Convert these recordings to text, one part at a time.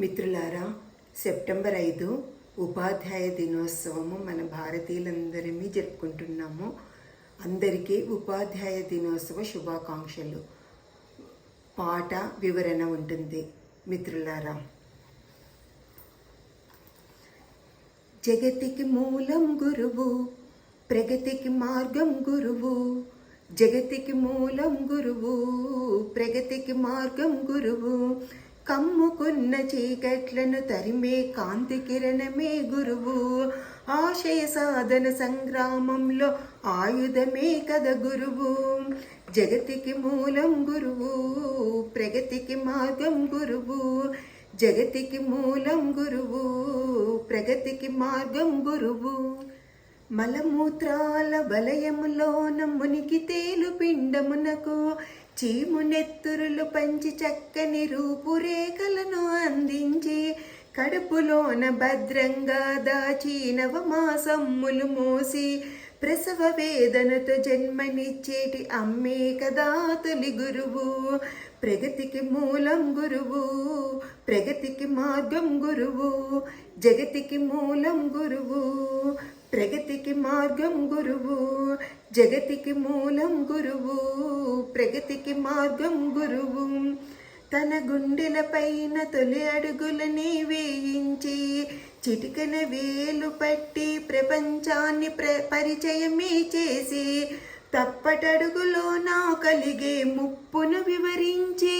మిత్రులారా సెప్టెంబర్ ఐదు ఉపాధ్యాయ దినోత్సవము మన భారతీయులందరినీ జరుపుకుంటున్నాము. అందరికీ ఉపాధ్యాయ దినోత్సవ శుభాకాంక్షలు. పాట వివరణ ఉంటుంది మిత్రులారా. జగతికి మూలం గురువు ప్రగతికి మార్గం గురువు జగతికి మూలం గురువు ప్రగతికి మార్గం గురువు కమ్ముకున్న చీకట్లను తరిమే కాంతి కిరణమే గురువు. ఆశయ సాధన సంగ్రామంలో ఆయుధమే కద గురువు. జగతికి మూలం గురువు ప్రగతికి మార్గం గురువు. జగతికి మూలం గురువు ప్రగతికి మార్గం గురువు. మలమూత్రాల వలయములోన మునికి తేలు పిండమునకు చీము నెత్తురులు పంచి చక్కని రూపురేఖలను అందించి కడుపులోన భద్రంగా దాచి నవమాసమ్ములు మోసి ప్రసవ వేదనతో జన్మనిచ్చేటి అమ్మే కదా తొలి గురువు. ప్రగతికి మూలం గురువు ప్రగతికి మార్గం గురువు జగతికి మూలం గురువు. ప్రగతికి మార్గం గురువు జగతికి మూలం గురువు ప్రగతికి మార్గం గురువు. తన గుండెలపైన తొలి అడుగులని వేయించి చిటికన వేలు పట్టి ప్రపంచాన్ని ప్ర పరిచయమే చేసి తప్పటడుగులో నా కలిగే ముప్పును వివరించి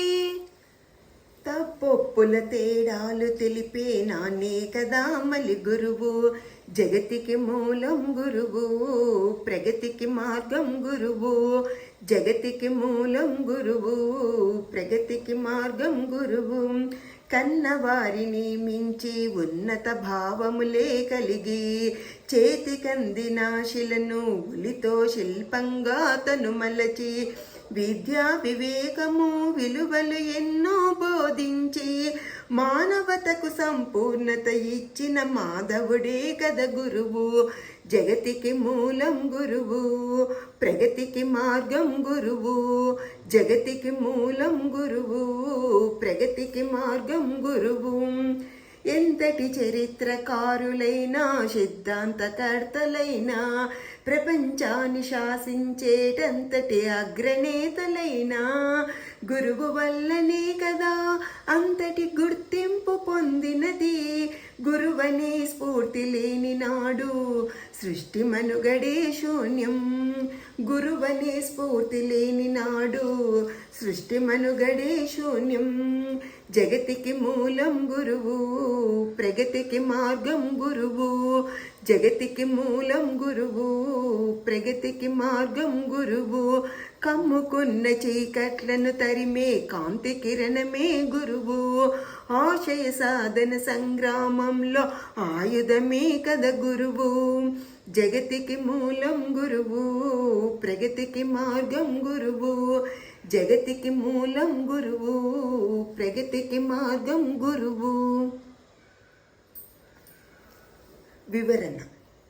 తప్పొప్పుల తేడాలు తెలిపే నానే కదా మలి గురువు. జగతికి మూలం గురువు ప్రగతికి మార్గం గురువు. జగతికి మూలం గురువు ప్రగతికి మార్గం గురువు. కన్నవారిని మించి ఉన్నత భావములే కలిగి చేతికందిన శిలను ఉలితో శిల్పంగా తను మలచి విద్యా వివేకము విలువలు ఎన్నో బోధించి మానవతకు సంపూర్ణత ఇచ్చిన మాధవుడే కద గురువు. జగతికి మూలం గురువు ప్రగతికి మార్గం గురువు. జగతికి మూలం గురువు ప్రగతికి మార్గం గురువు. ఎంతటి చరిత్రకారులైనా సిద్ధాంతకర్తలైనా ప్రపంచాన్ని శాసించేటంతటి అగ్రనేతలైనా గురువు వల్లనే కదా అంతటి గుర్తింపు పొందినది. గురువనే స్ఫూర్తి లేని నాడు సృష్టి మనుగడే శూన్యం. గురువనే స్ఫూర్తి లేని నాడు సృష్టి మనుగడే శూన్యం. జగతికి మూలం గురువు ప్రగతికి మార్గం గురువు. జగతికి మూలం గురువు ప్రగతికి మార్గం గురువు. కమ్ముకున్న చీకట్లను తరిమే కాంతి కిరణమే గురువు. ఆశయ సాధన సంగ్రామంలో ఆయుధమే కదా గురువు. జగతికి మూలం గురువు ప్రగతికి మార్గం గురువు. జగతికి మూలం గురువు ప్రగతికి మార్గం గురువు. వివరణ.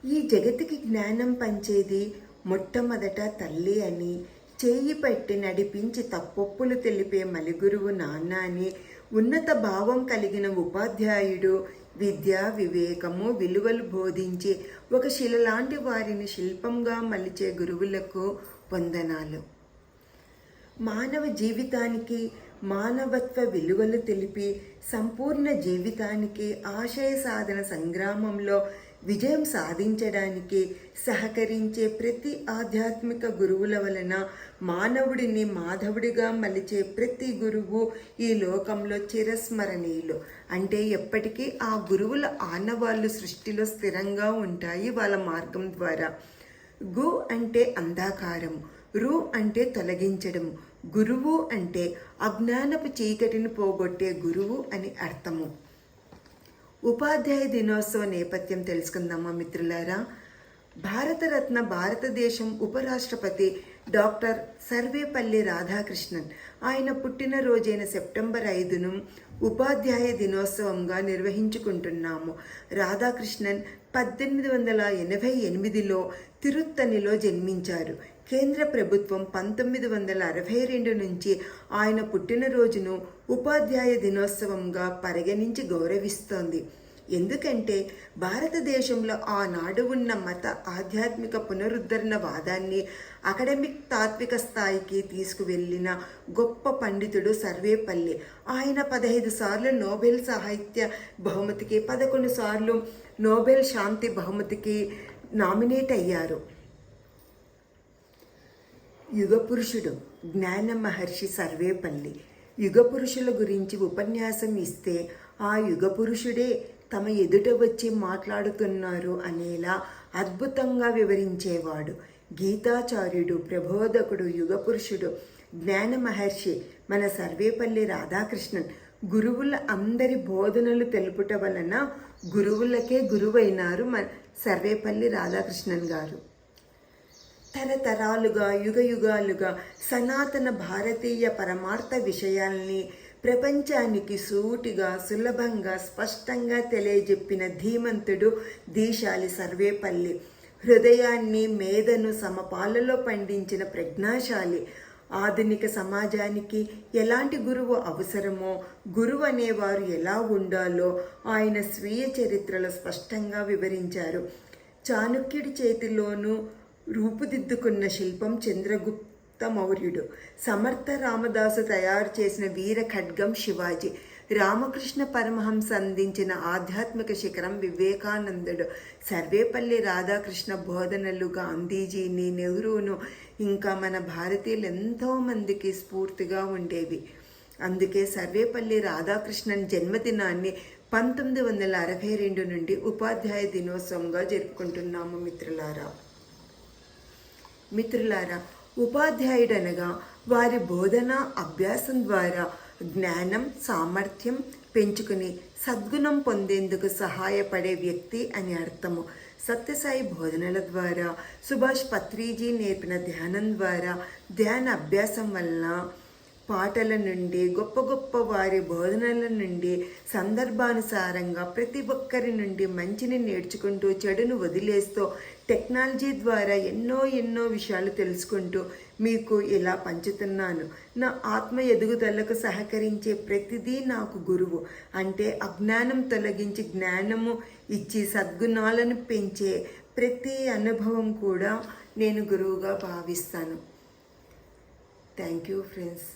ఈ జగతికి జ్ఞానం పంచేది మొట్టమొదట తల్లి అని. చేయి పట్టి నడిపించి తప్పొప్పులు తెలిపే మలిగురువు నాన్న అని ఉన్నత భావం కలిగిన ఉపాధ్యాయుడు విద్య వివేకము విలువలు బోధించి ఒక శిల లాంటి వారిని శిల్పంగా మలిచే గురువులకు వందనాలు. మానవ జీవితానికి మానవత్వ విలువలు తెలిపి సంపూర్ణ జీవితానికి ఆశయ సాధన సంగ్రామంలో విజయం సాధించడానికి సహకరించే ప్రతి ఆధ్యాత్మిక గురువుల వలన మానవుడిని మాధవుడిగా మలిచే ప్రతి గురువు ఈ లోకంలో చిరస్మరణీయులు. అంటే ఎప్పటికీ ఆ గురువుల ఆనవాళ్ళు సృష్టిలో స్థిరంగా ఉంటాయి వాళ్ళ మార్గం ద్వారా. గు అంటే అంధాకారం రు అంటే తొలగించడం గురువు అంటే అజ్ఞానపు చీకటిని పోగొట్టే గురువు అని అర్థము. ఉపాధ్యాయ దినోత్సవ నేపథ్యం తెలుసుకుందామా మిత్రులారా? భారతరత్న భారతదేశం ఉపరాష్ట్రపతి డాక్టర్ సర్వేపల్లి రాధాకృష్ణన్ ఆయన పుట్టినరోజైన సెప్టెంబర్ ఐదును ఉపాధ్యాయ దినోత్సవంగా నిర్వహించుకుంటున్నాము. రాధాకృష్ణన్ పద్దెనిమిది వందల ఎనభై ఎనిమిదిలో తిరుత్తనిలో జన్మించారు. కేంద్ర ప్రభుత్వం పంతొమ్మిది వందల అరవై రెండు నుంచి ఆయన పుట్టినరోజును ఉపాధ్యాయ దినోత్సవంగా పరిగణించి గౌరవిస్తోంది. ఎందుకంటే భారతదేశంలో ఆనాడు ఉన్న మత ఆధ్యాత్మిక పునరుద్ధరణ వాదాన్ని అకాడమిక్ తాత్విక స్థాయికి తీసుకువెళ్ళిన గొప్ప పండితుడు సర్వేపల్లి. ఆయన పదహైదు సార్లు నోబెల్ సాహిత్య బహుమతికి పదకొండు సార్లు నోబెల్ శాంతి బహుమతికి నామినేట్ అయ్యారు. యుగపురుషుడు జ్ఞాన మహర్షి సర్వేపల్లి. యుగపురుషుల గురించి ఉపన్యాసం ఇస్తే ఆ యుగపురుషుడే తమ ఎదుట వచ్చి మాట్లాడుతున్నారు అనేలా అద్భుతంగా వివరించేవాడు. గీతాచార్యుడు ప్రబోధకుడు యుగపురుషుడు జ్ఞాన మహర్షి మన సర్వేపల్లి రాధాకృష్ణన్ గురువుల అందరి బోధనలు తెలుపుట వలన గురువులకే గురువైనారు మన సర్వేపల్లి రాధాకృష్ణన్ గారు. తరతరాలుగా యుగ యుగాలుగా సనాతన భారతీయ పరమార్థ విషయాల్ని ప్రపంచానికి సూటిగా సులభంగా స్పష్టంగా తెలియజెప్పిన ధీమంతుడు దీశాలి సర్వేపల్లి. హృదయాన్ని మేధను సమపాలలో పండించిన ప్రజ్ఞాశాలి. ఆధునిక సమాజానికి ఎలాంటి గురువు అవసరమో గురువు అనేవారు ఎలా ఉండాలో ఆయన స్వీయ చరిత్రలో స్పష్టంగా వివరించారు. చాణుక్యుడి చేతిలోనూ రూపుదిద్దుకున్న శిల్పం చంద్రగుప్త మౌర్యుడు సమర్థ రామదాసు తయారు చేసిన వీర ఖడ్గం శివాజీ. రామకృష్ణ పరమహంస అందించిన ఆధ్యాత్మిక శిఖరం వివేకానందుడు. సర్వేపల్లి రాధాకృష్ణ బోధనలు గాంధీజీని నెహ్రూను ఇంకా మన భారతీయులు ఎంతో మందికి స్ఫూర్తిగా ఉండేవి. అందుకే సర్వేపల్లి రాధాకృష్ణన్ జన్మదినాన్ని పంతొమ్మిది వందల అరవై రెండు నుండి ఉపాధ్యాయ దినోత్సవంగా జరుపుకుంటున్నాము మిత్రులారా. మిత్రులారా ఉపాధ్యాయుడనగా వారి బోధన అభ్యాసం ద్వారా జ్ఞానం సామర్థ్యం పెంచుకుని సద్గుణం పొందేందుకు సహాయపడే వ్యక్తి అని అర్థము. సత్యసాయి బోధనల ద్వారా సుభాష్ పత్రిజీ నేర్పిన ధ్యానం ద్వారా ధ్యాన అభ్యాసం వలన పాటల నుండి గొప్ప గొప్ప వారి బోధనల నుండి సందర్భానుసారంగా ప్రతి ఒక్కరి నుండి మంచిని నేర్చుకుంటూ చెడును వదిలేస్తూ టెక్నాలజీ ద్వారా ఎన్నో ఎన్నో విషయాలు తెలుసుకుంటూ మీకు ఇలా పంచుతున్నాను. నా ఆత్మ ఎదుగుదలకు సహకరించే ప్రతిదీ నాకు గురువు. అంటే అజ్ఞానం తొలగించి జ్ఞానము ఇచ్చి సద్గుణాలను పెంచే ప్రతి అనుభవం కూడా నేను గురువుగా భావిస్తాను. Thank you friends